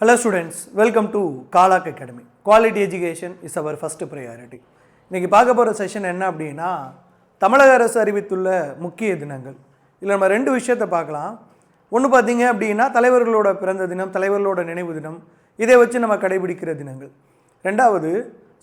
Hello students welcome to Kalak academy quality education is our first priority இன்றைக்கி பார்க்க போகிற session என்ன அப்படின்னா தமிழக அரசு அறிவித்துள்ள முக்கிய தினங்கள். இதில் நம்ம ரெண்டு விஷயத்தை பார்க்கலாம். ஒன்று பார்த்தீங்க அப்படின்னா தலைவர்களோட பிறந்த தினம் தலைவர்களோட நினைவு தினம் இதை வச்சு நம்ம கடைபிடிக்கிற தினங்கள். ரெண்டாவது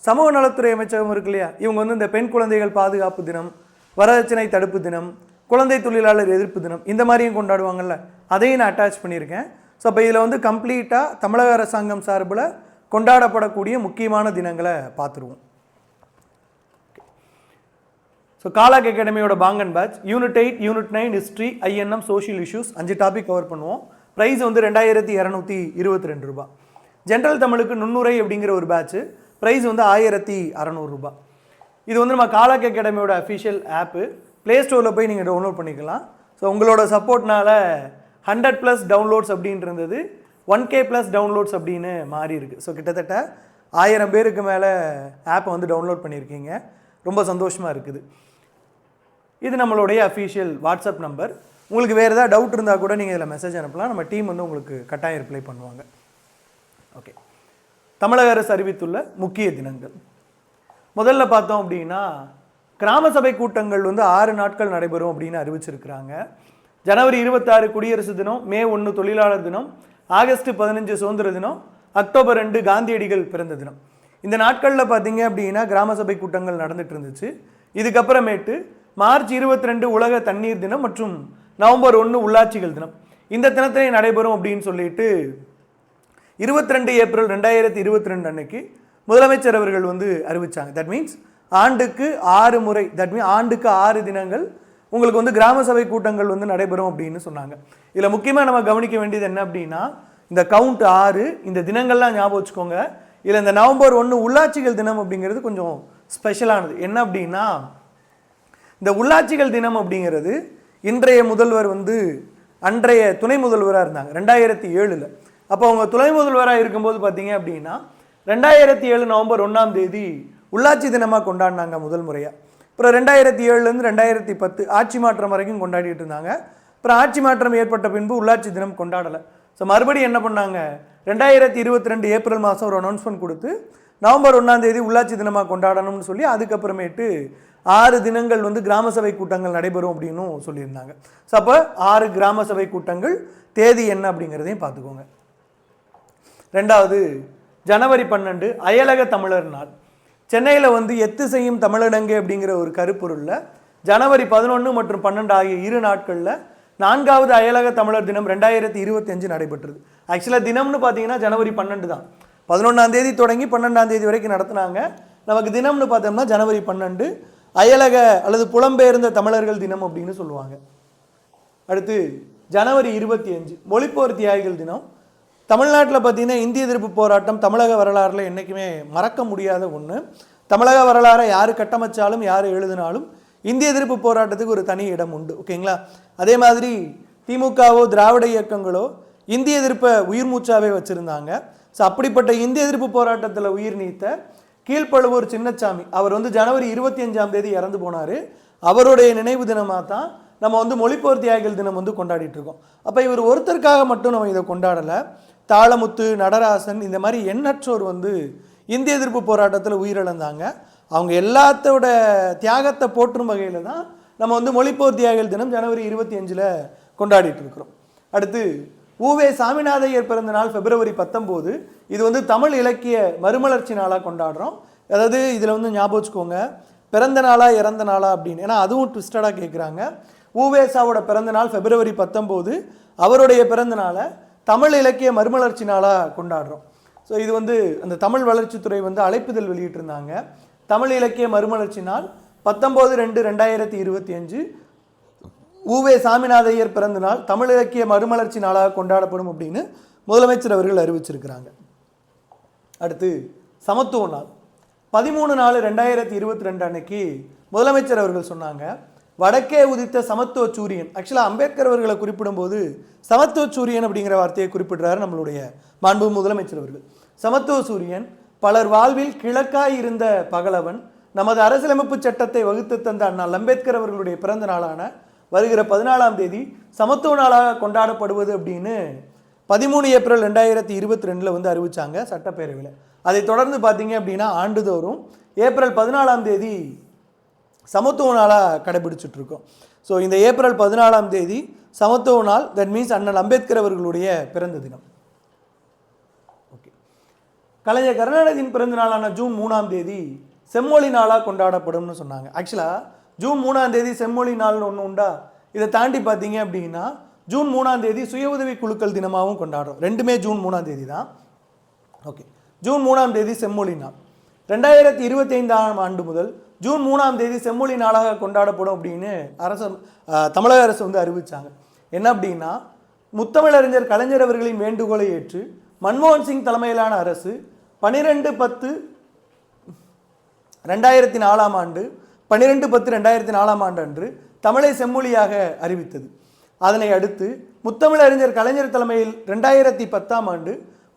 சமூக நலத்துறை அமைச்சகம் இருக்கு இல்லையா? இவங்க வந்து இந்த பெண் குழந்தைகள் பாதுகாப்பு தினம் வரதட்சணை தடுப்பு தினம் குழந்தை தொழிலாளர் எதிர்ப்பு தினம் இந்த மாதிரியும் கொண்டாடுவாங்கல்ல? அதையும் நான் அட்டாச் பண்ணியிருக்கேன். ஸோ அப்போ இதில் வந்து கம்ப்ளீட்டாக தமிழக அரசாங்கம் சார்பில் கொண்டாடப்படக்கூடிய முக்கியமான தினங்களை பார்த்துருவோம். ஸோ காலாக் அகாடமியோட பாங்கன் batch unit eight unit nine history INM social issues அஞ்சு டாபிக் கவர் பண்ணுவோம். ப்ரைஸ் வந்து ரெண்டாயிரத்தி இரநூத்தி இருபத்தி ரெண்டு ரூபா ஜென்ரல் தமிழுக்கு நுண்ணுரை அப்படிங்கிற ஒரு பேட்ச் ப்ரைஸ் வந்து ஆயிரத்தி அறநூறுரூபா இது வந்து நம்ம காலாக் அகாடமியோட அஃபிஷியல் ஆப்பு ப்ளே ஸ்டோரில் போய் நீங்கள் டவுன்லோட் பண்ணிக்கலாம். ஸோ உங்களோட சப்போர்ட்னால ஹண்ட்ரட் ப்ளஸ் டவுன்லோட்ஸ் அப்படின்ட்டு இருந்தது ஒன் கே ப்ளஸ் டவுன்லோட்ஸ் அப்படின்னு மாறி இருக்குது ஸோ கிட்டத்தட்ட ஆயிரம் பேருக்கு மேலே ஆப்பை வந்து டவுன்லோட் பண்ணியிருக்கீங்க. ரொம்ப சந்தோஷமாக இருக்குது. இது நம்மளுடைய அஃபீஷியல் வாட்ஸ்அப் நம்பர் உங்களுக்கு வேறு ஏதாவது டவுட் இருந்தால் கூட நீங்கள் இதில் மெசேஜ் அனுப்பலாம். நம்ம டீம் வந்து உங்களுக்கு கட்டாயம் ரிப்ளை பண்ணுவாங்க. ஓகே தமிழக அரசு அறிவித்துள்ள முக்கிய தினங்கள். முதல்ல பார்த்தோம் அப்படின்னா கிராம சபை கூட்டங்கள் வந்து ஆறு நாட்கள் நடைபெறும் அப்படின்னு அறிவிச்சிருக்கிறாங்க. ஜனவரி இருபத்தாறு குடியரசு தினம் மே ஒன்று தொழிலாளர் தினம் ஆகஸ்ட் பதினஞ்சு சுதந்திர தினம் அக்டோபர் ரெண்டு காந்தியடிகள் பிறந்த தினம். இந்த நாட்களில் பார்த்தீங்க அப்படின்னா கிராம சபை கூட்டங்கள் நடந்துட்டு இருந்துச்சு. இதுக்கப்புறமேட்டு மார்ச் இருபத்தி ரெண்டு உலக தண்ணீர் தினம் மற்றும் நவம்பர் ஒன்று உள்ளாட்சிகள் தினம். இந்த தினத்திலே நடைபெறும் அப்படின்னு சொல்லிட்டு இருபத்தி ரெண்டு ஏப்ரல் ரெண்டாயிரத்தி இருபத்தி ரெண்டு அன்னைக்கு முதலமைச்சர் அவர்கள் வந்து அறிவித்தாங்க தட் மீன்ஸ் ஆண்டுக்கு ஆறு முறை தட் மீன் ஆண்டுக்கு ஆறு தினங்கள் உங்களுக்கு வந்து கிராம சபை கூட்டங்கள் வந்து நடைபெறும் அப்படின்னு சொன்னாங்க. இதில் முக்கியமாக நம்ம கவனிக்க வேண்டியது என்ன அப்படின்னா இந்த கவுண்ட் ஆறு இந்த தினங்கள்லாம் ஞாபகம் வச்சுக்கோங்க. இதில் இந்த நவம்பர் ஒன்று உள்ளாட்சிகள் தினம் அப்படிங்கிறது கொஞ்சம் ஸ்பெஷலானது என்ன அப்படின்னா இந்த உள்ளாட்சிகள் தினம் அப்படிங்கிறது இன்றைய முதல்வர் வந்து அன்றைய துணை முதல்வராக இருந்தாங்க ரெண்டாயிரத்தி ஏழில். அப்போ அவங்க துணை முதல்வராக இருக்கும்போது பார்த்தீங்க அப்படின்னா ரெண்டாயிரத்தி ஏழு நவம்பர் ஒன்றாம் தேதி உள்ளாட்சி தினமாக கொண்டாடினாங்க முதல் முறையாக அப்புறம் ரெண்டாயிரத்தி ஏழுலேருந்து ரெண்டாயிரத்தி பத்து ஆட்சி மாற்றம் வரைக்கும் கொண்டாடிட்டு இருந்தாங்க. அப்புறம் ஆட்சி மாற்றம் ஏற்பட்ட பின்பு உள்ளாட்சி தினம் கொண்டாடலை. ஸோ மறுபடியும் என்ன பண்ணாங்க? ரெண்டாயிரத்தி இருபத்தி ரெண்டு ஏப்ரல் மாதம் ஒரு அனௌன்ஸ்மெண்ட் கொடுத்து நவம்பர் ஒன்றாந்தேதி உள்ளாட்சி தினமாக கொண்டாடணும்னு சொல்லி அதுக்கப்புறமேட்டு ஆறு தினங்கள் வந்து கிராம சபை கூட்டங்கள் நடைபெறும் அப்படின்னும் சொல்லியிருந்தாங்க. ஸோ அப்போ ஆறு கிராம சபை கூட்டங்கள் தேதி என்ன அப்படிங்கிறதையும் பார்த்துக்கோங்க. ரெண்டாவது ஜனவரி பன்னெண்டு அயலக தமிழர் நாள். சென்னையில் வந்து எத்து செய்யும் தமிழடங்கு அப்படிங்கிற ஒரு கருப்பொருளில் ஜனவரி பதினொன்று மற்றும் பன்னெண்டு ஆகிய இரு நாட்களில் நான்காவது அயலக தமிழர் தினம் ரெண்டாயிரத்தி இருபத்தஞ்சு நடைபெற்றது. ஆக்சுவலாக தினம்னு பார்த்தீங்கன்னா ஜனவரி பன்னெண்டு தான். பதினொன்றாம் தேதி தொடங்கி பன்னெண்டாம் தேதி வரைக்கும் நடத்துனாங்க. நமக்கு தினம்னு பார்த்தோம்னா ஜனவரி பன்னெண்டு அயலக அல்லது புலம்பெயர்ந்த தமிழர்கள் தினம் அப்படின்னு சொல்லுவாங்க. அடுத்து ஜனவரி இருபத்தி அஞ்சு மொழிப்போர் தியாகிகள் தினம். தமிழ்நாட்டில் பார்த்தீங்கன்னா இந்திய எதிர்ப்பு போராட்டம் தமிழக வரலாறில் என்றைக்குமே மறக்க முடியாத ஒன்று தமிழக வரலாறை யார் கட்டமைச்சாலும் யார் எழுதினாலும் இந்திய எதிர்ப்பு போராட்டத்துக்கு ஒரு தனி இடம் உண்டு. ஓகேங்களா? அதே மாதிரி திமுகவோ திராவிட இயக்கங்களோ இந்திய எதிர்ப்பை உயிர் மூச்சாவே வச்சுருந்தாங்க. ஸோ அப்படிப்பட்ட இந்திய எதிர்ப்பு போராட்டத்தில் உயிர் நீத்த கீழ்ப்பழுவூர் சின்னச்சாமி அவர் வந்து ஜனவரி இருபத்தி அஞ்சாம் தேதி இறந்து போனார். அவருடைய நினைவு தினமாக தான் நம்ம வந்து மொழிப்போர் தியாகிகள் தினம் வந்து கொண்டாடிட்டு இருக்கோம். அப்போ இவர் ஒருத்தருக்காக மட்டும் நம்ம இதை கொண்டாடலை. தாளமுத்து நடராசன் இந்த மாதிரி எண்ணற்றோர் வந்து இந்திய எதிர்ப்பு போராட்டத்தில் உயிரிழந்தாங்க. அவங்க எல்லாத்தோட தியாகத்தை போற்றும் வகையில் தான் நம்ம வந்து மொழிப்போர் தியாகிகள் தினம் ஜனவரி இருபத்தி அஞ்சில் கொண்டாடிட்டு இருக்கிறோம். அடுத்து ஊவே சாமிநாதையர் பிறந்த நாள் பிப்ரவரி பத்தொம்போது. இது வந்து தமிழ் இலக்கிய மறுமலர்ச்சி நாளாக கொண்டாடுறோம். அதாவது இதில் வந்து ஞாபகம் வச்சுக்கோங்க. பிறந்த நாளா இறந்த நாளா அப்படின்னு. ஏன்னா அதுவும் ட்விஸ்டடாக கேட்குறாங்க ஊவேசாவோட பிறந்த நாள் பிப்ரவரி பத்தொம்போது. அவருடைய பிறந்த நாளை தமிழ் இலக்கிய மறுமலர்ச்சி நாளாக கொண்டாடுறோம். ஸோ இது வந்து அந்த தமிழ் வளர்ச்சித்துறை வந்து அழைப்புதல் வெளியிட்டிருந்தாங்க. தமிழ் இலக்கிய மறுமலர்ச்சி நாள் பத்தொம்போது ரெண்டு ரெண்டாயிரத்தி இருபத்தி அஞ்சு. ஊவே சாமிநாதையர் பிறந்த நாள் தமிழ் இலக்கிய மறுமலர்ச்சி நாளாக கொண்டாடப்படும் அப்படின்னு முதலமைச்சர் அவர்கள் அறிவிச்சிருக்கிறாங்க. அடுத்து சமத்துவ நாள். பதிமூணு நாலு ரெண்டாயிரத்தி இருபத்தி ரெண்டு அன்னைக்கு முதலமைச்சர் அவர்கள் சொன்னாங்க வடக்கே உதித்த சமத்துவ சூரியன் ஆக்சுவலாக அம்பேத்கர் அவர்களை குறிப்பிடும்போது சமத்துவ சூரியன் அப்படிங்கிற வார்த்தையை குறிப்பிடுறாரு நம்மளுடைய மாண்பு முதலமைச்சர் அவர்கள். சமத்துவ சூரியன் பலர் வாழ்வில் கிழக்காய் இருந்த பகலவன் நமது அரசியலமைப்பு சட்டத்தை வகுத்து தந்த அண்ணா அம்பேத்கர் அவர்களுடைய பிறந்த நாளான வருகிற பதினாலாம் தேதி சமத்துவ நாளாக கொண்டாடப்படுவது அப்படின்னு பதிமூணு ஏப்ரல் ரெண்டாயிரத்தி இருபத்தி ரெண்டில் வந்து அறிவித்தாங்க சட்டப்பேரவையில். அதை தொடர்ந்து பார்த்தீங்க அப்படின்னா ஆண்டுதோறும் ஏப்ரல் பதினாலாம் தேதி சமத்துவ நாளாக கடைபிடிச்சிட்டு இருக்கோம் ஸோ இந்த ஏப்ரல் பதினாலாம் தேதி சமத்துவ நாள் தட் மீன்ஸ் அண்ணல் அம்பேத்கர் அவர்களுடைய பிறந்த தினம். ஓகே கலைஞர் கருணாநிதியின் பிறந்த நாளான ஜூன் மூணாம் தேதி செம்மொழி நாளாக கொண்டாடப்படும்னு சொன்னாங்க. ஆக்சுவலாக ஜூன் மூணாம் தேதி செம்மொழி நாள்னு ஒன்று உண்டா? இதை தாண்டி பார்த்தீங்க அப்படின்னா ஜூன் மூணாம் தேதி சுய உதவி குழுக்கள் தினமாகவும் கொண்டாடுறோம். ரெண்டுமே ஜூன் மூணாம் தேதி தான். ஓகே ஜூன் மூணாம் தேதி செம்மொழி நாள். ரெண்டாயிரத்தி இருபத்தைந்தாம் ஆண்டு முதல் ஜூன் மூணாம் தேதி செம்மொழி நாளாக கொண்டாடப்படும் அப்படின்னு அரசு தமிழக அரசு வந்து அறிவித்தாங்க என்ன அப்படின்னா முத்தமிழறிஞர் கலைஞர் அவர்களின் வேண்டுகோளை ஏற்று மன்மோகன் சிங் தலைமையிலான அரசு பன்னிரெண்டு பத்து ரெண்டாயிரத்தி நாலாம் ஆண்டு பன்னிரெண்டு பத்து ரெண்டாயிரத்தி நாலாம் ஆண்டு அன்று தமிழை செம்மொழியாக அறிவித்தது. அதனை அடுத்து முத்தமிழறிஞர் கலைஞர் தலைமையில் ரெண்டாயிரத்தி பத்தாம் ஆண்டு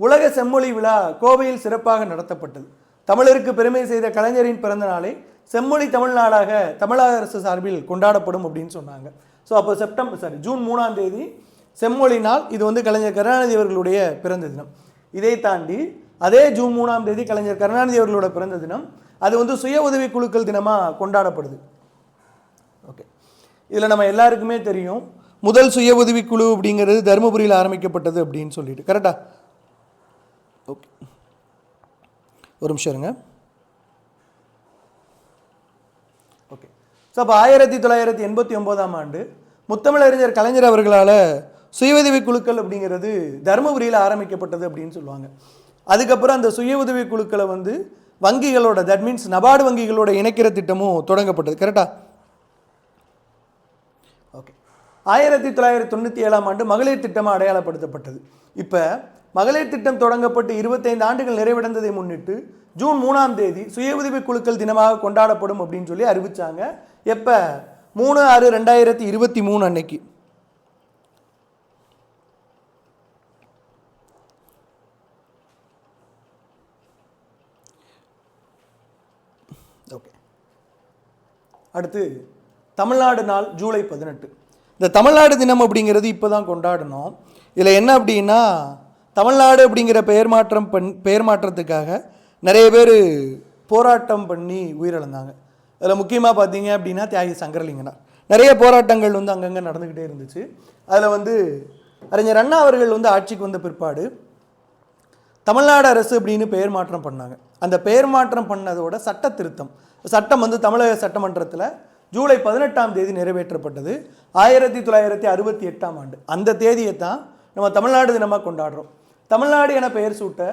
உலக செம்மொழி விழா கோவையில் சிறப்பாக நடத்தப்பட்டது. தமிழருக்கு பெருமை செய்த கலைஞரின் பிறந்த நாளை செம்மொழி தமிழ்நாடாக தமிழக அரசு சார்பில் கொண்டாடப்படும் அப்படின்னு சொன்னாங்க. ஸோ அப்போ செப்டம்பர் சாரி ஜூன் மூணாம் தேதி செம்மொழி நாள் இது வந்து கலைஞர் கருணாநிதி அவர்களுடைய பிறந்த தினம். இதை தாண்டி அதே ஜூன் மூணாம் தேதி கலைஞர் கருணாநிதி அவர்களோட பிறந்த தினம் அது வந்து சுய உதவி குழுக்கள் தினமாக கொண்டாடப்படுது. ஓகே இதில் நம்ம எல்லாருக்குமே தெரியும் முதல் சுய உதவி குழு அப்படிங்கிறது தருமபுரியில் ஆரம்பிக்கப்பட்டது அப்படின்னு சொல்லிட்டு. கரெக்டா ஓகே ஒரு நிமிஷம் இருங்க ஓகே ஸோ அப்போ ஆயிரத்தி தொள்ளாயிரத்தி எண்பத்தி ஒம்போதாம் ஆண்டு முத்தமிழறிஞர் கலைஞர் அவர்களால் சுய உதவி குழுக்கள் அப்படிங்கிறது தருமபுரியில் ஆரம்பிக்கப்பட்டது அப்படின்னு சொல்லுவாங்க. அதுக்கப்புறம் அந்த சுய உதவி குழுக்களை வந்து வங்கிகளோட தட் மீன்ஸ் நபார்டு வங்கிகளோட இணைக்கிற திட்டமும் தொடங்கப்பட்டது. கரெக்டா ஓகே ஆயிரத்தி தொள்ளாயிரத்தி தொண்ணூற்றி ஏழாம் ஆண்டு மகளிர் திட்டமாக அடையாளப்படுத்தப்பட்டது. இப்போ மகளிர் திட்டம் தொடங்கப்பட்டு இருபத்தைந்து ஆண்டுகள் நிறைவடைந்ததை முன்னிட்டு ஜூன் மூணாம் தேதி சுய உதவி குழுக்கள் தினமாக கொண்டாடப்படும் அப்படின்னு சொல்லி அறிவித்தாங்க எப்போ? மூணு ஆறு ரெண்டாயிரத்தி இருபத்தி மூணு அன்னைக்கு. ஓகே. அடுத்து தமிழ்நாடு நாள் ஜூலை பதினெட்டு. இந்த தமிழ்நாடு தினம் அப்படிங்கிறது இப்போ தான் கொண்டாடணும். இதில் என்ன அப்படின்னா தமிழ்நாடு அப்படிங்கிற பெயர் மாற்றம் பண் பெயர் மாற்றத்துக்காக நிறைய பேர் போராட்டம் பண்ணி உயிரிழந்தாங்க. அதில் முக்கியமாக பார்த்தீங்க அப்படின்னா தியாகி சங்கரலிங்கனார். நிறைய போராட்டங்கள் வந்து அங்கங்கே நடந்துக்கிட்டே இருந்துச்சு. அதில் வந்து அறிஞர் அண்ணா அவர்கள் வந்து ஆட்சிக்கு வந்த பிற்பாடு தமிழ்நாடு அரசு அப்படின்னு பெயர் மாற்றம் பண்ணாங்க. அந்த பெயர் மாற்றம் பண்ணதோட சட்ட திருத்தம் சட்டம் வந்து தமிழக சட்டமன்றத்தில் ஜூலை பதினெட்டாம் தேதி நிறைவேற்றப்பட்டது. ஆயிரத்தி தொள்ளாயிரத்தி அறுபத்தி எட்டாம் ஆண்டு. அந்த தேதியை தான் நம்ம தமிழ்நாடு தினமாக கொண்டாடுறோம். தமிழ்நாடு என பெயர் சூட்ட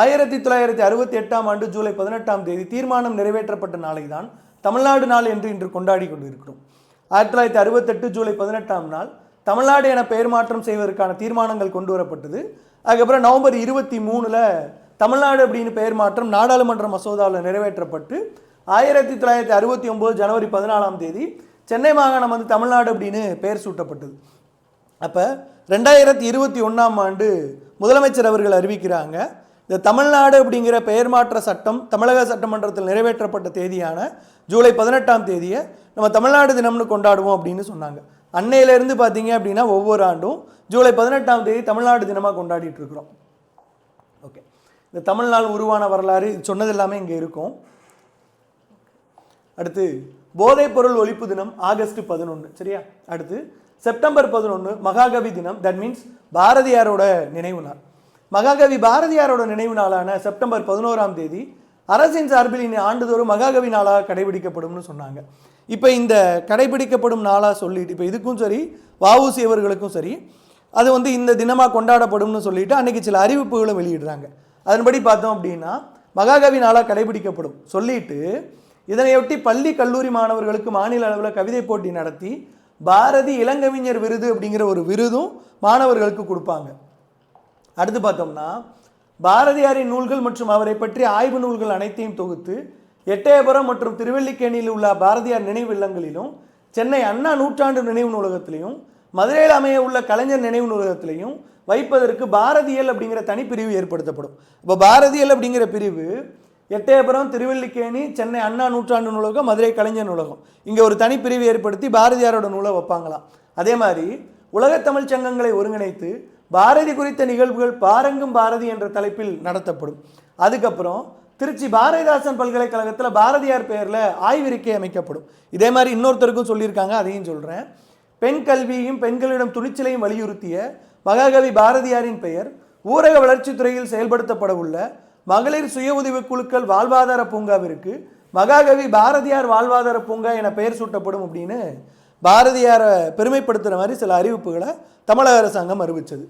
ஆயிரத்தி தொள்ளாயிரத்தி அறுபத்தி எட்டாம் ஆண்டு ஜூலை பதினெட்டாம் தேதி தீர்மானம் நிறைவேற்றப்பட்ட நாளை தான் தமிழ்நாடு நாள் என்று இன்று கொண்டாடி கொண்டிருக்கிறோம். ஆயிரத்தி தொள்ளாயிரத்தி அறுபத்தெட்டு ஜூலை பதினெட்டாம் நாள் தமிழ்நாடு என பெயர் மாற்றம் செய்வதற்கான தீர்மானங்கள் கொண்டு வரப்பட்டது. அதுக்கப்புறம் நவம்பர் இருபத்தி மூணில் தமிழ்நாடு அப்படின்னு பெயர் மாற்றம் நாடாளுமன்ற மசோதாவில் நிறைவேற்றப்பட்டு ஆயிரத்தி தொள்ளாயிரத்தி அறுபத்தி ஒம்பது ஜனவரி பதினாலாம் தேதி சென்னை மாகாணம் வந்து தமிழ்நாடு அப்படின்னு பெயர் சூட்டப்பட்டது. அப்போ ரெண்டாயிரத்தி இருபத்தி ஒன்றாம் ஆண்டு முதலமைச்சர் அவர்கள் அறிவிக்கிறாங்க. இந்த தமிழ்நாடு அப்படிங்கிற பெயர் மாற்ற சட்டம் தமிழக சட்டமன்றத்தில் நிறைவேற்றப்பட்ட தேதியான ஜூலை பதினெட்டாம் தேதியை நம்ம தமிழ்நாடு தினம்னு கொண்டாடுவோம் அப்படின்னு சொன்னாங்க. அன்னையிலேருந்து பார்த்தீங்க அப்படின்னா ஒவ்வொரு ஆண்டும் ஜூலை பதினெட்டாம் தேதி தமிழ்நாடு தினமாக கொண்டாடிட்டு இருக்கிறோம். ஓகே. இந்த தமிழ்நாள் உருவான வரலாறு சொன்னது எல்லாமே இங்கே இருக்கும். அடுத்து போதைப்பொருள் ஒழிப்பு தினம் ஆகஸ்ட் பதினொன்று சரியா? அடுத்து செப்டம்பர் பதினொன்று மகாகவி தினம். தட் மீன்ஸ் பாரதியாரோட நினைவு நாள். மகாகவி பாரதியாரோட நினைவு நாளான செப்டம்பர் பதினோராம் தேதி அரசின் சார்பில் இனி ஆண்டுதோறும் மகாகவி நாளாக கடைபிடிக்கப்படும்னு சொன்னாங்க. இப்போ இந்த கடைபிடிக்கப்படும் நாளாக சொல்லிட்டு இப்போ இதுக்கும் சரி வஉசி அவர்களுக்கும் சரி அது வந்து இந்த தினமாக கொண்டாடப்படும்னு சொல்லிட்டு அன்றைக்கி சில அறிவிப்புகளும் வெளியிடுறாங்க. அதன்படி பார்த்தோம் அப்படின்னா மகாகவி நாளாக கடைபிடிக்கப்படும். சொல்லிட்டு இதனையொட்டி பள்ளி கல்லூரி மாணவர்களுக்கு மாநில அளவில் கவிதை போட்டி நடத்தி பாரதி இளங்கவிஞர் விருது அப்படிங்கிற ஒரு விருதும் மாணவர்களுக்கு கொடுப்பாங்க. அடுத்து பார்த்தோம்னா பாரதியாரின் நூல்கள் மற்றும் அவரை பற்றி ஆய்வு நூல்கள் அனைத்தையும் தொகுத்து எட்டயபுரம் மற்றும் திருவல்லிக்கேணியில் உள்ள பாரதியார் நினைவு இல்லங்களிலும் சென்னை அண்ணா நூற்றாண்டு நினைவு நூலகத்திலையும் மதுரையில் அமைய உள்ள கலைஞர் நினைவு நூலகத்திலையும் வைப்பதற்கு பாரதியல் அப்படிங்கிற தனிப்பிரிவு ஏற்படுத்தப்படும். இப்போ பாரதியல் அப்படிங்கிற பிரிவு எட்டயபுரம் திருவல்லிக்கேணி சென்னை அண்ணா நூற்றாண்டு நூலகம் மதுரை கலைஞர் நூலகம். இங்கே ஒரு தனிப்பிரிவு ஏற்படுத்தி பாரதியாரோட நூலை வைப்பாங்களாம். அதே மாதிரி உலகத்தமிழ் சங்கங்களை ஒருங்கிணைத்து பாரதி குறித்த நிகழ்வுகள் பாரங்கும் பாரதி என்ற தலைப்பில் நடத்தப்படும். அதுக்கப்புறம் திருச்சி பாரதிதாசன் பல்கலைக்கழகத்தில் பாரதியார் பெயரில் ஆய்விருக்கை அமைக்கப்படும். இதே மாதிரி இன்னொருத்தருக்கும் சொல்லியிருக்காங்க அதையும் சொல்கிறேன் பெண் கல்வியையும் பெண்களிடம் துணிச்சலையும் வலியுறுத்திய மகாகவி பாரதியாரின் பெயர் ஊரக வளர்ச்சித்துறையில் செயல்படுத்தப்பட உள்ள மகளிர் சுய உதவிக் குழுக்கள் வாழ்வாதார பூங்காவிற்கு மகாகவி பாரதியார் வாழ்வாதார பூங்கா என பெயர் சூட்டப்படும் அப்படின்னு பாரதியாரை பெருமைப்படுத்துகிற மாதிரி சில அறிவிப்புகளை தமிழக அரசாங்கம் அறிவித்தது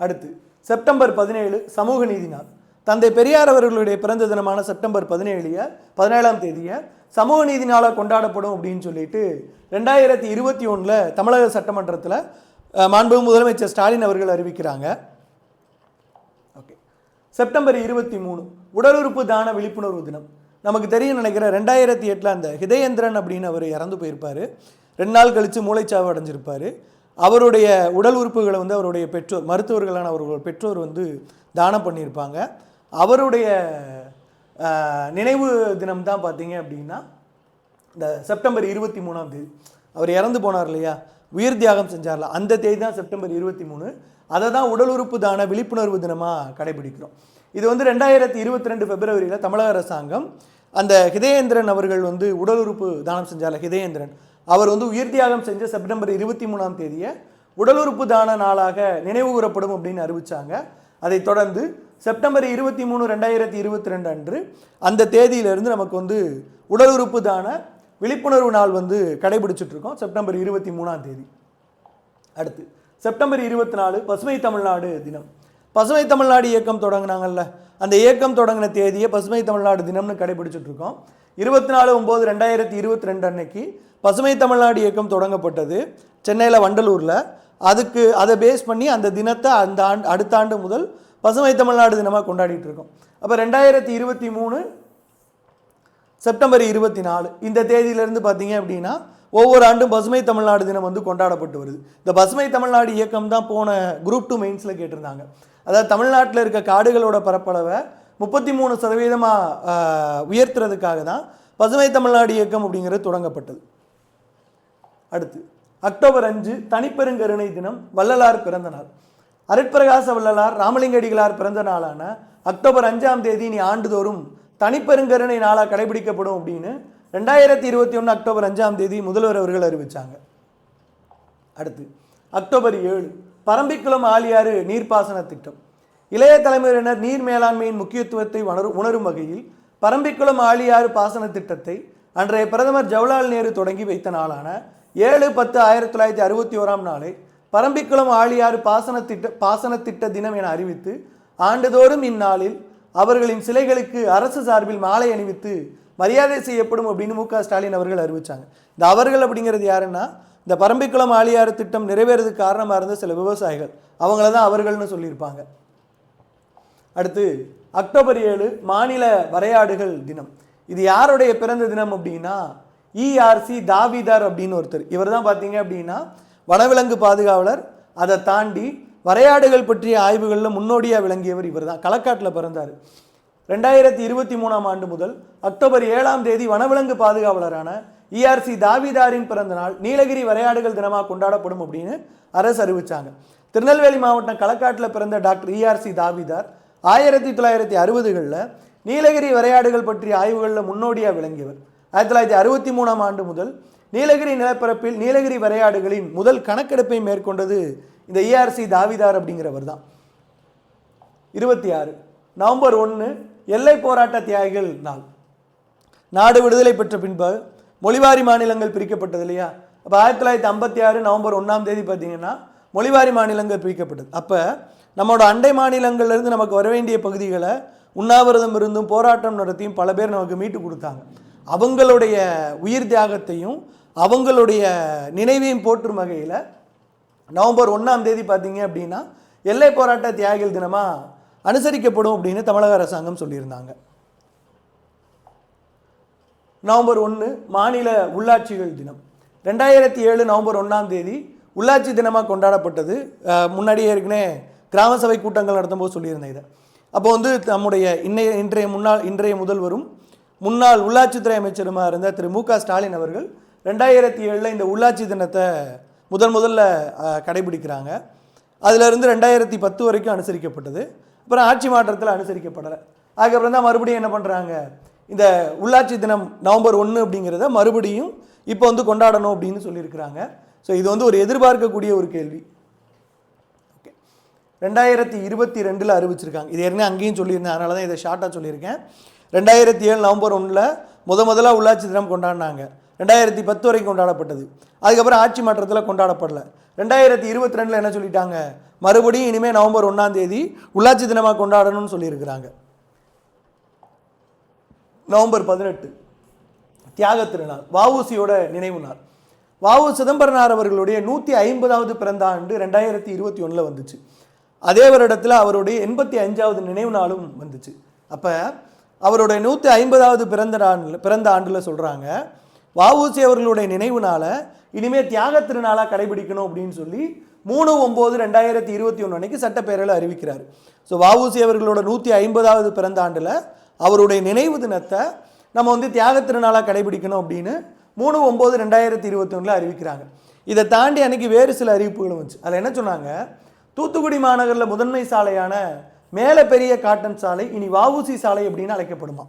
அடுத்து செப்டம்பர் பதினேழு சமூக நீதி நாள். தந்தை பெரியார் அவர்களுடைய பிறந்த தினமான செப்டம்பர் பதினேழிய பதினேழாம் தேதியை சமூக நீதி நாளாக கொண்டாடப்படும் அப்படின்னு சொல்லிட்டு ரெண்டாயிரத்தி இருபத்தி ஒன்றில் தமிழக சட்டமன்றத்தில் மாண்பு முதலமைச்சர் ஸ்டாலின் அவர்கள் அறிவிக்கிறாங்க. செப்டம்பர் இருபத்தி மூணு உடல் உறுப்பு தான விழிப்புணர்வு தினம். நமக்கு தெரியும் நினைக்கிறேன் ரெண்டாயிரத்தி எட்டில் அந்த ஹிதயேந்திரன் அப்படின்னு அவர் இறந்து போயிருப்பார். ரெண்டு நாள் கழித்து மூளைச்சாவு அடைஞ்சிருப்பார். அவருடைய உடல் உறுப்புகளை வந்து அவருடைய பெற்றோர் மருத்துவர்களான அவர்கள் பெற்றோர் வந்து தானம் பண்ணியிருப்பாங்க. அவருடைய நினைவு தினம் தான் பார்த்தீங்க அப்படின்னா இந்த செப்டம்பர் இருபத்தி மூணாம் தேதி. அவர் இறந்து போனார் இல்லையா? உயிர் தியாகம் செஞ்சார்ல. அந்த தேதி தான் செப்டம்பர் இருபத்தி மூணு. அதை தான் உடல் உறுப்பு தான விழிப்புணர்வு தினமாக கடைபிடிக்கிறோம். இது வந்து ரெண்டாயிரத்தி இருபத்தி ரெண்டு பிப்ரவரியில் தமிழக அரசாங்கம் அந்த ஹிதயேந்திரன் அவர்கள் வந்து உடல் உறுப்பு தானம் செஞ்சால ஹிதயேந்திரன் அவர் வந்து உயிர் தியாகம் செஞ்ச செப்டம்பர் இருபத்தி மூணாம் தேதியை உடல் உறுப்பு தான நாளாக நினைவு கூறப்படும் அப்படின்னு அறிவிச்சாங்க. அதைத் தொடர்ந்து செப்டம்பர் இருபத்தி மூணு ரெண்டாயிரத்தி இருபத்தி ரெண்டு அன்று அந்த தேதியிலிருந்து நமக்கு வந்து உடல் உறுப்பு தான விழிப்புணர்வு நாள் வந்து கடைபிடிச்சிட்ருக்கோம் செப்டம்பர் இருபத்தி மூணாம் தேதி. அடுத்து செப்டம்பர் இருபத்தி நாலு பசுமை தமிழ்நாடு தினம். பசுமை தமிழ்நாடு இயக்கம் தொடங்கினாங்கல்ல அந்த இயக்கம் தொடங்கின தேதியை பசுமை தமிழ்நாடு தினம்னு கடைபிடிச்சிட்ருக்கோம். இருபத்தி நாலு ஒம்பது ரெண்டாயிரத்தி இருபத்தி ரெண்டு அன்னைக்கு பசுமை தமிழ்நாடு இயக்கம் தொடங்கப்பட்டது சென்னையில் வண்டலூரில். அதுக்கு அதை பேஸ் பண்ணி அந்த தினத்தை அந்த ஆண்டு அடுத்த ஆண்டு முதல் பசுமை தமிழ்நாடு தினமாக கொண்டாடிட்டு இருக்கோம் அப்போ ரெண்டாயிரத்தி இருபத்தி மூணு செப்டம்பர் இருபத்தி நாலு இந்த தேதியிலேருந்து பார்த்தீங்க அப்படின்னா ஒவ்வொரு ஆண்டும் பசுமை தமிழ்நாடு தினம் வந்து கொண்டாடப்பட்டு வருது. இந்த பசுமை தமிழ்நாடு இயக்கம் தான் போன குரூப் டூ மெயின்ஸில் கேட்டிருந்தாங்க. அதாவது தமிழ்நாட்டில் இருக்க காடுகளோட பரப்பளவை முப்பத்தி மூணு சதவீதமாக உயர்த்துறதுக்காக தான் பசுமை தமிழ்நாடு இயக்கம் அப்படிங்கிறது தொடங்கப்பட்டது. அடுத்து அக்டோபர் அஞ்சு தனிப்பெருங்கருணை தினம் வள்ளலார் பிறந்த நாள். அருட்பிரகாச வள்ளலார் ராமலிங்க அடிகளார் பிறந்த நாளான அக்டோபர் அஞ்சாம் தேதி நீ ஆண்டுதோறும் தனிப்பெருங்கருணை நாளாக கடைபிடிக்கப்படும் அப்படின்னு ரெண்டாயிரத்தி இருபத்தி ஒன்று அக்டோபர் அஞ்சாம் தேதி முதல்வர் அவர்கள் அறிவித்தாங்க அடுத்து அக்டோபர் ஏழு பரம்பிக்குளம் ஆழியாறு நீர்ப்பாசன திட்டம். இளைய தலைமுறையினர் நீர் மேலாண்மையின் முக்கியத்துவத்தை உணரு உணரும் வகையில் பரம்பிக்குளம் ஆழியாறு பாசன திட்டத்தை அன்றைய பிரதமர் ஜவஹர்லால் நேரு தொடங்கி வைத்த நாளான ஏழு பத்து ஆயிரத்தி தொள்ளாயிரத்தி அறுபத்தி ஓராம் நாளை பரம்பிக்குளம் ஆழியாறு பாசன திட்ட பாசன திட்ட தினம் என அறிவித்து ஆண்டுதோறும் இந்நாளில் அவர்களின் சிலைகளுக்கு அரசு சார்பில் மாலை அணிவித்து மரியாதை செய்யப்படும் அப்படின்னு மு க. ஸ்டாலின் அவர்கள் அறிவிச்சாங்க. இந்த அவர்கள் அப்படிங்கிறது யாருன்னா இந்த பரம்பிக்குளம் ஆழியார் திட்டம் நிறைவேறதுக்கு காரணமாக இருந்த சில விவசாயிகள். அவங்கள தான் அவர்கள்னு சொல்லியிருப்பாங்க. அடுத்து அக்டோபர் ஏழு மாநில வரையாடுகள் தினம். இது யாருடைய பிறந்த தினம் அப்படின்னா இஆர்சி தாவிதார் அப்படின்னு ஒருத்தர். இவர் தான் பார்த்தீங்க அப்படின்னா வனவிலங்கு பாதுகாவலர். அதை தாண்டி வரையாடுகள் பற்றிய ஆய்வுகளில் முன்னோடியாக விளங்கியவர் இவர் தான். களக்காட்டில் பிறந்தார். ரெண்டாயிரத்தி இருபத்தி மூணாம் ஆண்டு முதல் அக்டோபர் ஏழாம் தேதி வனவிலங்கு பாதுகாவலரான இஆர்சி தாவிதாரின் பிறந்த நாள் நீலகிரி விளையாடுகள் தினமாக கொண்டாடப்படும் அப்படின்னு அரசு அறிவித்தாங்க திருநெல்வேலி மாவட்டம் களக்காட்டில் பிறந்த டாக்டர் இஆர்சி தாவிதார் ஆயிரத்தி தொள்ளாயிரத்தி அறுபதுகளில் நீலகிரி விளையாடுகள் பற்றிய ஆய்வுகளில் முன்னோடியாக விளங்கியவர். ஆயிரத்தி தொள்ளாயிரத்தி அறுபத்தி மூணாம் ஆண்டு முதல் நீலகிரி நிலப்பரப்பில் நீலகிரி விளையாடுகளின் முதல் கணக்கெடுப்பை மேற்கொண்டது இந்த இஆர்சி தாவிதார் அப்படிங்கிறவர் தான் இருபத்தி ஆறு நவம்பர் ஒன்று எல்லை போராட்ட தியாகிகள் நாள். நாடு விடுதலை பெற்ற பின்பு மொழிவாரி மாநிலங்கள் பிரிக்கப்பட்டது இல்லையா? அப்போ ஆயிரத்தி தொள்ளாயிரத்தி ஐம்பத்தி ஆறு நவம்பர் ஒன்றாம் தேதி பார்த்தீங்கன்னா மொழிவாரி மாநிலங்கள் பிரிக்கப்பட்டது. அப்போ நம்மளோட அண்டை மாநிலங்கள்லேருந்து நமக்கு வர வேண்டிய பகுதிகளை உண்ணாவிரதம் இருந்தும் போராட்டம் நடத்தியும் பல பேர் நமக்கு மீட்டு கொடுத்தாங்க. அவங்களுடைய உயிர் தியாகத்தையும் அவங்களுடைய நினைவையும் போற்றும் வகையில் நவம்பர் ஒன்றாம் தேதி பார்த்தீங்க அப்படின்னா எல்லை போராட்ட தியாகிகள் தினமாக அனுசரிக்கப்படும் அப்படின்னு தமிழக அரசாங்கம் சொல்லியிருந்தாங்க. நவம்பர் ஒன்று மாநில உள்ளாட்சிகள் தினம். ரெண்டாயிரத்தி ஏழு நவம்பர் ஒன்றாம் தேதி உள்ளாட்சி தினமாக கொண்டாடப்பட்டது. முன்னாடியே ஏற்கனவே கிராம சபை கூட்டங்கள் நடத்தும்போது சொல்லியிருந்தேன் இதை. அப்போ வந்து நம்முடைய இன்னைய இன்றைய முன்னாள் இன்றைய முதல்வரும் முன்னாள் உள்ளாட்சித்துறை அமைச்சருமா இருந்த திரு மு க ஸ்டாலின் அவர்கள் ரெண்டாயிரத்தி ஏழில் இந்த உள்ளாட்சி தினத்தை முதன் முதல்ல கடைபிடிக்கிறாங்க. அதிலிருந்து ரெண்டாயிரத்தி பத்து வரைக்கும் அனுசரிக்கப்பட்டது. அப்புறம் ஆட்சி மாற்றத்தில் அனுசரிக்கப்படலை. அதுக்கப்புறம் தான் மறுபடியும் என்ன பண்ணுறாங்க இந்த உள்ளாட்சி தினம் நவம்பர் ஒன்று அப்படிங்கிறத மறுபடியும் இப்போ வந்து கொண்டாடணும் அப்படின்னு சொல்லியிருக்கிறாங்க. ஸோ இது வந்து ஒரு எதிர்பார்க்கக்கூடிய ஒரு கேள்வி. ஓகே ரெண்டாயிரத்தி இருபத்தி ரெண்டில் அறிவிச்சிருக்காங்க. இது ஏற்கனவே அங்கேயும் சொல்லியிருந்தேன். அதனால தான் இதை ஷார்ட்டாக சொல்லியிருக்கேன். ரெண்டாயிரத்தி ஏழு நவம்பர் ஒன்றில் முத முதலாக உள்ளாட்சி தினம் கொண்டாடினாங்க. ரெண்டாயிரத்தி பத்து வரைக்கும் கொண்டாடப்பட்டது. அதுக்கப்புறம் ஆட்சி மாற்றத்தில் கொண்டாடப்படல. ரெண்டாயிரத்தி இருபத்தி ரெண்டில் என்ன சொல்லிட்டாங்க? மறுபடியும் இனிமேல் நவம்பர் ஒன்றாம் தேதி உள்ளாட்சி தினமாக கொண்டாடணும்னு சொல்லியிருக்கிறாங்க. நவம்பர் பதினெட்டு தியாக திருநாள் வவுசியோட நினைவு நாள். வாவு சிதம்பரனார் அவர்களுடைய நூற்றி ஐம்பதாவது பிறந்த ஆண்டு ரெண்டாயிரத்தி இருபத்தி ஒன்றில் வந்துச்சு. அதே வருடத்தில் அவருடைய எண்பத்தி அஞ்சாவது நினைவு நாளும் வந்துச்சு. அப்போ அவருடைய நூற்றி ஐம்பதாவது பிறந்த ஆண்டில் பிறந்த ஆண்டில் சொல்கிறாங்க வஉசி அவர்களுடைய நினைவுனால இனிமேல் தியாக திருநாளாக கடைபிடிக்கணும் அப்படின்னு சொல்லி மூணு ஒம்பது ரெண்டாயிரத்தி இருபத்தி ஒன்று அன்னைக்கு சட்டப்பேரவையில் அறிவிக்கிறார். ஸோ வஉசி அவர்களோட நூற்றி ஐம்பதாவது பிறந்த ஆண்டில் அவருடைய நினைவு தினத்தை நம்ம வந்து தியாக திருநாளாக கடைபிடிக்கணும் அப்படின்னு மூணு ஒம்பது ரெண்டாயிரத்தி இருபத்தி ஒன்றில் அறிவிக்கிறாங்க. இதை தாண்டி அன்னைக்கு வேறு சில அறிவிப்புகளும் வந்துச்சு. அதில் என்ன சொன்னாங்க? தூத்துக்குடி மாநகரில் முதன்மை சாலையான மேலே பெரிய காட்டன் சாலை இனி வஉசி சாலை அப்படின்னு அழைக்கப்படுமா?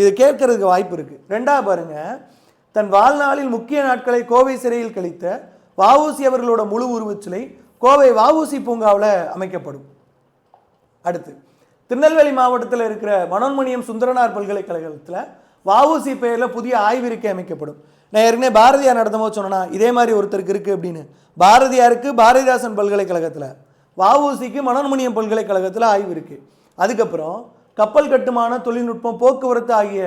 இது கேட்கறதுக்கு வாய்ப்பு இருக்குது ரெண்டாவது பாருங்க. தன் வாழ்நாளில் முக்கிய நாட்களை கோவை சிறையில் கழித்த வஉசி அவர்களோட முழு உருவச்சிலை கோவை வஉசி பூங்காவில் அமைக்கப்படும். அடுத்து திருநெல்வேலி மாவட்டத்தில் இருக்கிற மனோன்மணியம் சுந்தரனார் பல்கலைக்கழகத்தில் வஉசி பெயரில் புதிய ஆய்விருக்கை அமைக்கப்படும். நான் ஏற்கனவே பாரதியார் நடந்தமோ சொன்னேன்னா இதே மாதிரி ஒருத்தருக்கு இருக்குது அப்படின்னு. பாரதியாருக்கு பாரதிதாசன் பல்கலைக்கழகத்தில் வஉசிக்கு மனோன்மணியம் பல்கலைக்கழகத்தில் ஆய்வு இருக்குது அதுக்கப்புறம் கப்பல் கட்டுமான தொழில்நுட்பம் போக்குவரத்து ஆகிய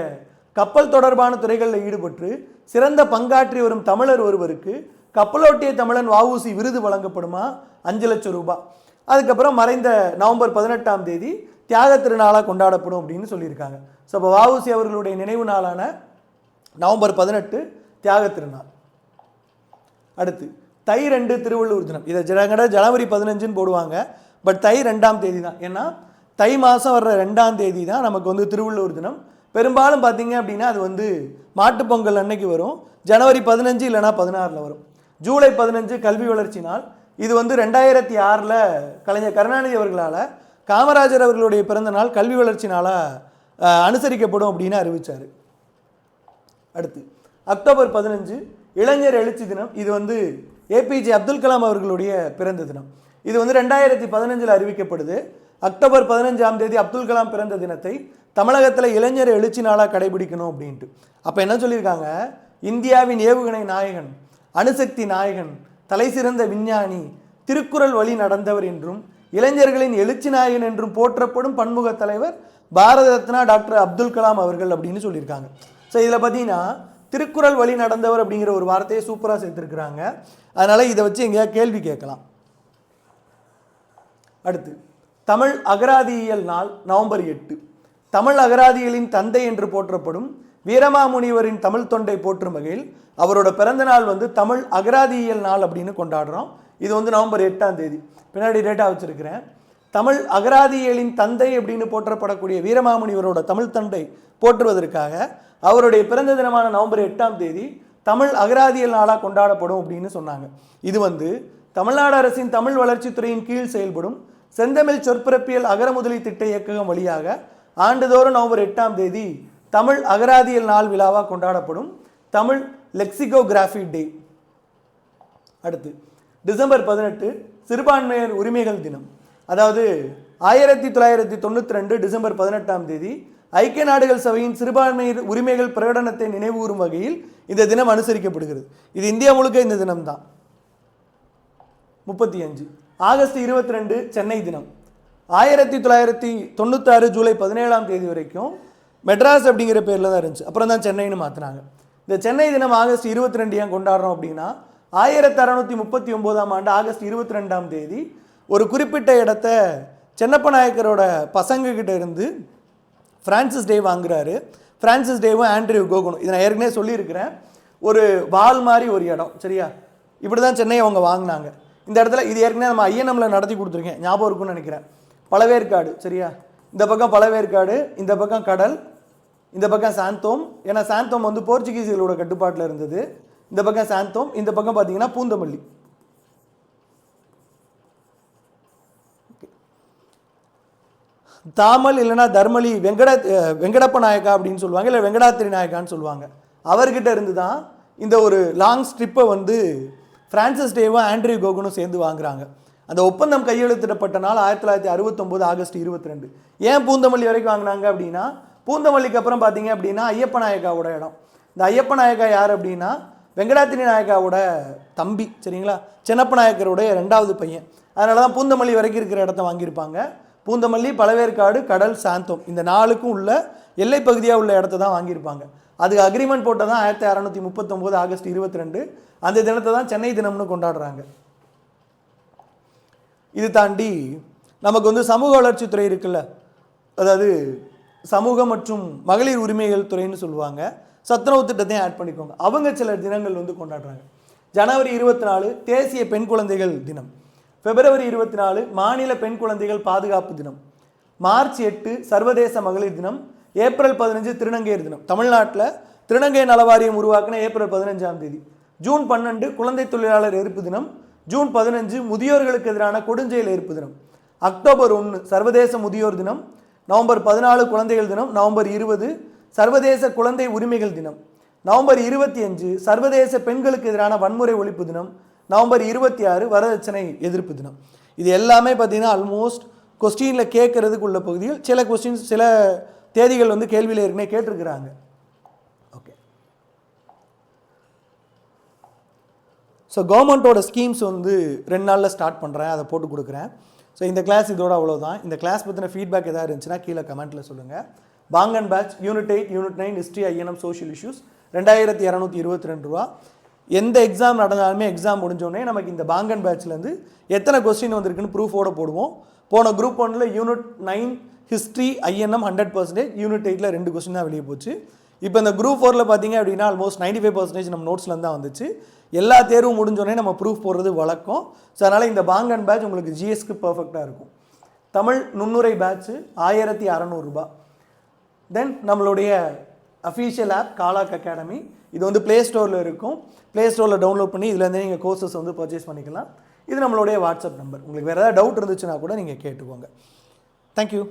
கப்பல் தொடர்பான துறைகளில் ஈடுபட்டு சிறந்த பங்காற்றி வரும் தமிழர் ஒருவருக்கு கப்பலோட்டிய தமிழன் வஉசி விருது வழங்கப்படுமா? அஞ்சு லட்சம் ரூபாய் அதுக்கப்புறம் மறைந்த நவம்பர் பதினெட்டாம் தேதி தியாக திருநாளாக கொண்டாடப்படும் அப்படின்னு சொல்லியிருக்காங்க. ஸோ இப்போ வஉசி அவர்களுடைய நினைவு நாளான நவம்பர் பதினெட்டு தியாக திருநாள். அடுத்து தை ரெண்டு திருவள்ளூர் தினம். இதை ஜனங்கட ஜனவரி பதினஞ்சுன்னு போடுவாங்க. பட் தை ரெண்டாம் தேதி தான். ஏன்னா தை மாதம் வர்ற ரெண்டாம் தேதி தான் நமக்கு வந்து திருவள்ளூர் தினம். பெரும்பாலும் பார்த்தீங்க அப்படின்னா அது வந்து மாட்டுப்பொங்கல் அன்னைக்கு வரும். ஜனவரி பதினஞ்சு இல்லைனா பதினாறில் வரும். ஜூலை பதினஞ்சு கல்வி வளர்ச்சி நாள். இது வந்து ரெண்டாயிரத்தி ஆறில் கலைஞர் கருணாநிதி அவர்களால் காமராஜர் அவர்களுடைய பிறந்த நாள் கல்வி வளர்ச்சி நாளாக அனுசரிக்கப்படும் அப்படின்னு அறிவித்தார் அடுத்து அக்டோபர் பதினஞ்சு இளைஞர் எழுச்சி தினம். இது வந்து ஏபிஜே அப்துல் கலாம் அவர்களுடைய பிறந்த தினம். இது வந்து ரெண்டாயிரத்தி பதினஞ்சில் அறிவிக்கப்படுது. அக்டோபர் பதினஞ்சாம் தேதி அப்துல் கலாம் பிறந்த தினத்தை தமிழகத்தில் இளைஞர் எழுச்சி நாளாக கடைபிடிக்கணும் அப்படின்ட்டு. அப்போ என்ன சொல்லியிருக்காங்க? இந்தியாவின் ஏவுகணை நாயகன் அணுசக்தி நாயகன் தலைசிறந்த விஞ்ஞானி திருக்குறள் வழி நடந்தவர் என்றும் இளைஞர்களின் எழுச்சி நாயகன் என்றும் போற்றப்படும் பன்முக தலைவர் பாரத ரத்னா டாக்டர் அப்துல் கலாம் அவர்கள் அப்படின்னு சொல்லியிருக்காங்க. ஸோ இதில் பார்த்தீங்கன்னா திருக்குறள் வழி நடந்தவர் அப்படிங்கிற ஒரு வார்த்தையை சூப்பராக சேர்த்துருக்குறாங்க. அதனால் இதை வச்சு எங்கேயா கேள்வி கேட்கலாம். அடுத்து. தமிழ் அகராதியியல் நாள் நவம்பர் எட்டு. தமிழ் அகராதியலின் தந்தை என்று போற்றப்படும் வீரமாமுனிவரின் தமிழ் தொண்டை போற்றும் வகையில் அவரோட பிறந்த நாள் வந்து தமிழ் அகராதியியல் நாள் அப்படின்னு கொண்டாடுறோம். இது வந்து நவம்பர் எட்டாம் தேதி. பின்னாடி டேட்டா வச்சிருக்கிறேன். தமிழ் அகராதியலின் தந்தை அப்படின்னு போற்றப்படக்கூடிய வீரமாமுனிவரோட தமிழ் தந்தை போற்றுவதற்காக அவருடைய பிறந்த தினமான நவம்பர் எட்டாம் தேதி தமிழ் அகராதியல் நாளாக கொண்டாடப்படும் அப்படின்னு சொன்னாங்க. இது வந்து தமிழ்நாடு அரசின் தமிழ் வளர்ச்சித்துறையின் கீழ் செயல்படும் செந்தமிழ் சொற்பிறப்பியல் அகரமுதலி திட்ட இயக்ககம் வழியாக ஆண்டுதோறும் நவம்பர் எட்டாம் தேதி தமிழ் அகராதியல் நாள் விழாவாக கொண்டாடப்படும் தமிழ் லெக்சிகோகிராஃபி டே. அடுத்து டிசம்பர் பதினெட்டு சிறுபான்மையர் உரிமைகள் தினம். அதாவது ஆயிரத்தி தொள்ளாயிரத்தி தொண்ணூற்றி ரெண்டு டிசம்பர் பதினெட்டாம் தேதி ஐக்கிய நாடுகள் சபையின் சிறுபான்மையர் உரிமைகள் பிரகடனத்தை நினைவுகூறும் வகையில் இந்த தினம் அனுசரிக்கப்படுகிறது. இது இந்தியா முழுக்க இந்த தினம்தான். முப்பத்தி அஞ்சு. ஆகஸ்ட் இருபத்தி ரெண்டு சென்னை தினம். ஆயிரத்தி தொள்ளாயிரத்தி தொண்ணூத்தாறு ஜூலை பதினேழாம் தேதி வரைக்கும் மெட்ராஸ் அப்படிங்கிற பேரில் தான் இருந்துச்சு. அப்புறம் தான் சென்னைன்னு மாற்றினாங்க இந்த சென்னை தினம் ஆகஸ்ட் இருபத்தி ரெண்டு ஏன் கொண்டாடுறோம் அப்படின்னா ஆயிரத்தி அறநூற்றி முப்பத்தி ஒம்போதாம் ஆண்டு ஆகஸ்ட் இருபத்தி ரெண்டாம் தேதி ஒரு குறிப்பிட்ட இடத்த சென்னப்ப நாயக்கரோட பசங்ககிட்ட இருந்து ஃப்ரான்சிஸ் டே வாங்குறாரு. ஃப்ரான்சிஸ் டேவும் ஆண்ட்ரியூ கோகுனும் இதை நான் ஏற்கனவே சொல்லியிருக்கிறேன். ஒரு வால் மாதிரி ஒரு இடம் சரியா? இப்படி தான் சென்னையை அவங்க வாங்கினாங்க. இந்த இடத்துல இது ஏற்கனவே நம்ம ஐஎன்எம்மில் நடத்தி கொடுத்துருக்கேன். ஞாபகம் இருக்கும்னு நினைக்கிறேன். பழவேற்காடு சரியா? இந்த பக்கம் பழவேற்காடு இந்த பக்கம் கடல் இந்த பக்கம் சாந்தோம். ஏன்னா சாந்தோம் வந்து போர்ச்சுகீசியர்களோட கட்டுப்பாட்டில் இருந்தது. இந்த பக்கம் சாந்தோம் இந்த பக்கம் பார்த்தீங்கன்னா பூந்தமல்லி. தாமல் இல்லைன்னா தர்மலி வெங்கட வெங்கடப்ப நாயக்கா அப்படின்னு சொல்லுவாங்க இல்லை வெங்கடாத்திரி நாயக்கான்னு சொல்லுவாங்க. அவர்கிட்ட இருந்து தான் இந்த ஒரு லாங் ஸ்ட்ரிப்பை வந்து ஃப்ரான்சிஸ் டேவும் ஆண்ட்ரியூ கோகுனும் சேர்ந்து வாங்குறாங்க. அந்த ஒப்பந்தம் கையெழுத்திடப்பட்ட நாள் ஆயிரத்தி தொள்ளாயிரத்தி அறுபத்தொம்போது ஆகஸ்ட் இருபத்தி ரெண்டு ஏன் பூந்தமல்லி வரைக்கும் வாங்கினாங்க அப்படின்னா பூந்தமல்லிக்கு அப்புறம் பார்த்தீங்க அப்படின்னா ஐயப்ப நாயக்காவோட இடம். இந்த ஐயப்ப நாயக்கா யார் அப்படின்னா வெங்கடாத்திரி நாயக்காவோட தம்பி சரிங்களா? சின்னப்ப நாயக்கருடைய ரெண்டாவது பையன். அதனால தான் பூந்தமல்லி வரைக்கும் இருக்கிற இடத்த வாங்கியிருப்பாங்க. பூந்தமல்லி பழவேற்காடு கடல் சாந்தோம். இந்த நாளுக்கும் உள்ள எல்லை பகுதியாக உள்ள இடத்த தான் வாங்கியிருப்பாங்க. அதுக்கு அக்ரிமெண்ட் போட்டதான் ஆயிரத்தி அறநூற்றி முப்பத்தொம்போது ஆகஸ்ட் இருபத்தி ரெண்டு அந்த தினத்தை தான் சென்னை தினம்னு கொண்டாடுறாங்க. இது தாண்டி நமக்கு வந்து சமூக வளர்ச்சித்துறை இருக்குல்ல அதாவது சமூக மற்றும் மகளிர் உரிமைகள் துறைன்னு சொல்லுவாங்க. சத்துணவு திட்டத்தையும் ஆட் பண்ணிக்கோங்க. அவங்க சில தினங்கள் வந்து கொண்டாடுறாங்க. ஜனவரி இருபத்தி நாலு தேசிய பெண் குழந்தைகள் தினம். பிப்ரவரி இருபத்தி நாலு மாநில பெண் குழந்தைகள் பாதுகாப்பு தினம். மார்ச் எட்டு சர்வதேச மகளிர் தினம். ஏப்ரல் பதினஞ்சு திருநங்கையர் தினம். தமிழ்நாட்டில் திருநங்கை நலவாரியம் உருவாக்கின ஏப்ரல் பதினஞ்சாம் தேதி. ஜூன் பன்னெண்டு குழந்தை தொழிலாளர் எதிர்ப்பு தினம் ஜூன் பதினஞ்சு முதியோர்களுக்கு எதிரான கொடுஞ்செயல் எதிர்ப்பு தினம். அக்டோபர் ஒன்று சர்வதேச முதியோர் தினம் நவம்பர் பதினாலு குழந்தைகள் தினம் நவம்பர் இருபது சர்வதேச குழந்தை உரிமைகள் தினம். நவம்பர் இருபத்தி அஞ்சு சர்வதேச பெண்களுக்கு எதிரான வன்முறை ஒழிப்பு தினம். நவம்பர் இருபத்தி ஆறு வரதட்சணை எதிர்ப்பு தினம். இது எல்லாமே பார்த்தீங்கன்னா ஆல்மோஸ்ட் கொஸ்டினில் கேட்கறதுக்கு உள்ள பகுதியில் சில கொஸ்டின்ஸ் சில தேதிகள் வந்து கேள்வியில் ஏற்கனவே கேட்டிருக்கிறாங்க ஓகே ஸோ கவர்மெண்ட்டோட ஸ்கீம்ஸ் வந்து ரெண்டு நாளில் ஸ்டார்ட் பண்ணுறேன் அதை போட்டு கொடுக்குறேன். ஸோ இந்த கிளாஸ் இதோட அவ்வளோதான் இந்த கிளாஸ் பற்றின ஃபீட்பேக் எதாவது இருந்துச்சுன்னா கீழே கமெண்ட்டில் சொல்லுங்கள் பாங்கன் batch unit eight unit nine history INM social issues ரெண்டாயிரத்தி இரநூத்தி இருபத்தி ரெண்டு ரூபா. எந்த எக்ஸாம் நடந்தாலுமே எக்ஸாம் முடிஞ்சோடனே நமக்கு இந்த பாங்கன் பேட்ச்லேருந்து எத்தனை கொஸ்டின் வந்திருக்குன்னு ப்ரூஃபோட போடுவோம். போன குரூப் ஒன்றில் unit nine history INM hundred percentage unit எயிட்டில் ரெண்டு கொஸ்டின் தான் வெளியே போச்சு. இப்போ இந்த குரூப் ஃபோரில் பார்த்தீங்க அப்படின்னா ஆல்மோஸ்ட் நைன்டி ஃபைவ் பர்சன்டேஜ் நம்ம நோட்ஸ்லேருந்து தான் வந்துச்சு. எல்லா தேர்வும் முடிஞ்சோடனே நம்ம ப்ரூஃப் போடுறது வழக்கம். ஸோ அதனால் இந்த பாங்கன் பேட்ச் உங்களுக்கு ஜிஎஸ்க்கு பர்ஃபெக்டாக இருக்கும். தமிழ் நுண்ணுரை பேட்ச்சு ஆயிரத்தி அறநூறுபா தென் நம்மளுடைய அஃபீஷியல் ஆப் காலாக் அகாடமி இது வந்து ப்ளே ஸ்டோரில் இருக்கும். ப்ளே ஸ்டோரில் டவுன்லோட் பண்ணி இதுலேருந்தே நீங்கள் கோர்சஸ் வந்து பர்ச்சேஸ் பண்ணிக்கலாம். இது நம்மளுடைய வாட்ஸ்அப் நம்பர் உங்களுக்கு வேறு ஏதாவது டவுட் இருந்துச்சுன்னா கூட நீங்கள் கேட்டுக்கோங்க. தேங்க்யூ